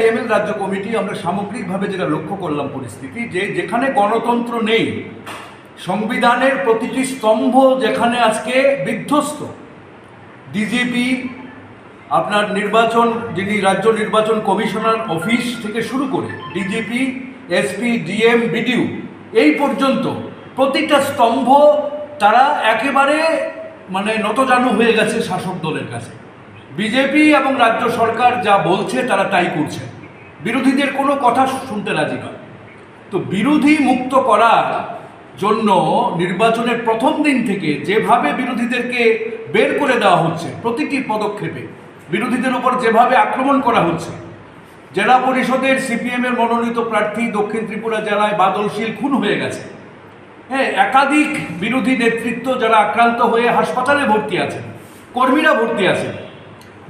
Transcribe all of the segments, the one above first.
CPIML রাজ্য committee আমরা সামগ্রিকভাবে যেটা লক্ষ্য করলাম পরিস্থিতি, যে যেখানে গণতন্ত্র নেই, সংবিধানের প্রতিটি স্তম্ভ যেখানে আজকে বিধ্বস্ত। ডিজিপি আপনার নির্বাচন, যিনি রাজ্য নির্বাচন কমিশনার অফিস থেকে শুরু করে ডিজিপি এসপি ডিএম বিডিউ এই পর্যন্ত প্রতিটা স্তম্ভ তারা একেবারে মানে নতজানু হয়ে গেছে শাসক দলের কাছে। বিজেপি এবং রাজ্য সরকার যা বলছে, তারা তাই করছে। বিরোধীদের কোনো কথা শুনতে রাজি নয়। তো বিরোধী মুক্ত করার জন্য নির্বাচনের প্রথম দিন থেকে যেভাবে বিরোধীদেরকে বের করে দেওয়া হচ্ছে, প্রতিটি পদক্ষেপে বিরোধীদের উপর যেভাবে আক্রমণ করা হচ্ছে, জেলা পরিষদের সিপিএম এর মনোনীত প্রার্থী দক্ষিণ ত্রিপুরা জেলায় বাদলশীল খুন হয়ে গেছে। হ্যাঁ একাধিক বিরোধী নেতৃত্ব যারা আক্রান্ত হয়ে হাসপাতালে ভর্তি আছেন, কর্মীরা ভর্তি আছেন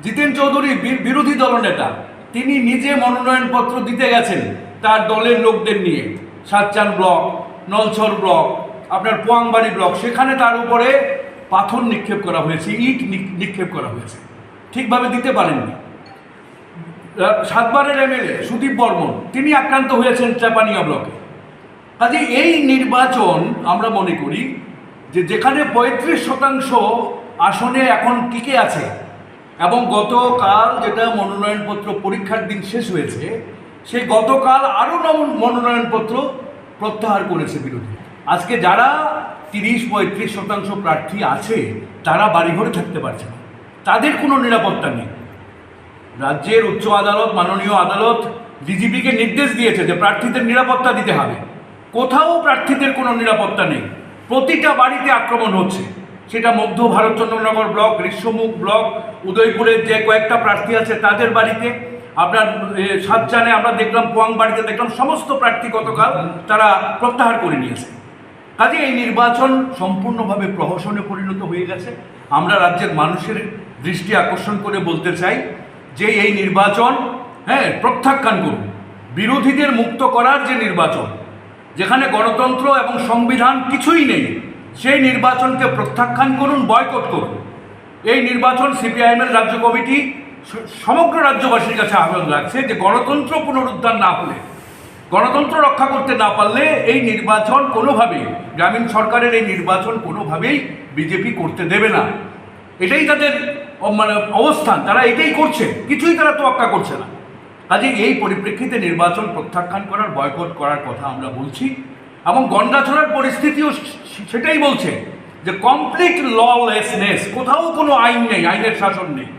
জিতেন চৌধুরী বিরোধী দলনেতা তিনি নিজে মনোনয়নপত্র দিতে গেছেন তার দলের লোকদের নিয়ে। সাতচান ব্লক, নলছর ব্লক, আপনার পোয়াংবাড়ি ব্লক, সেখানে তার উপরে পাথর নিক্ষেপ করা হয়েছে, ইট নিক্ষেপ করা হয়েছে। ঠিকভাবে দিতে পারেননি। সাতবারের এমএলএ সুদীপ বর্মন, তিনি আক্রান্ত হয়েছেন চাপানিয়া ব্লকে। কাজে এই নির্বাচন আমরা মনে করি যে যেখানে পঁয়ত্রিশ শতাংশ আসনে এখন টিকে আছে এবং গতকাল যেটা মনোনয়নপত্র পরীক্ষার দিন শেষ হয়েছে, সেই গতকাল আরও মনোনয়নপত্র প্রত্যাহার করেছে বিরোধী আজকে যারা তিরিশ পঁয়ত্রিশ শতাংশ প্রার্থী আছে, তারা বাড়িঘরে থাকতে পারছে না। তাদের কোনো নিরাপত্তা নেই। রাজ্যের উচ্চ আদালত, মাননীয় আদালত, ডিজিপিকে নির্দেশ দিয়েছে যে প্রার্থীদের নিরাপত্তা দিতে হবে। কোথাও প্রার্থীদের কোনো নিরাপত্তা নেই। প্রতিটা বাড়িতে আক্রমণ হচ্ছে। সেটা মধ্য ভারতচন্দ্রনগর ব্লক গ্রীষ্মমুখ ব্লক উদয়পুরের যে কয়েকটা প্রার্থী আছে তাদের বাড়িতে। আপনার এ, সাতচানে আমরা দেখলাম পোয়াং বাড়িতে দেখলাম সমস্ত প্রার্থী গতকাল তারা প্রত্যাহার করে নিয়েছে। কাজে এই নির্বাচন সম্পূর্ণভাবে প্রহসনে পরিণত হয়ে গেছে। আমরা রাজ্যের মানুষের দৃষ্টি আকর্ষণ করে বলতে চাই যে এই নির্বাচন হ্যাঁ প্রত্যাখ্যান করুন। বিরোধীদের মুক্ত করার যে নির্বাচন যেখানে গণতন্ত্র এবং সংবিধান কিছুই নেই সেই নির্বাচনকে প্রত্যাখ্যান করুন, বয়কট করুন। এই নির্বাচন সিপিআইএমের রাজ্য কমিটি সমগ্র রাজ্যবাসীর কাছে আহ্বান রাখছে যে গণতন্ত্র পুনরুদ্ধার না হলে, গণতন্ত্র রক্ষা করতে না পারলে এই নির্বাচন কোনোভাবেই, গ্রামীণ সরকারের এই নির্বাচন কোনোভাবেই বিজেপি করতে দেবে না। এটাই তাদের মানে অবস্থান, তারা এটাই করছে, কিছুই তারা তোয়াক্কা করছে না। কাজে এই পরিপ্রেক্ষিতে নির্বাচন প্রত্যাখ্যান করার, বয়কট করার কথা আমরা বলছি। এবং গন্ডাছড়ার পরিস্থিতিও সেটাই বলছে যে কমপ্লিট ললেসনেস কোথাও কোনো আইন নেই, আইনের শাসন নেই।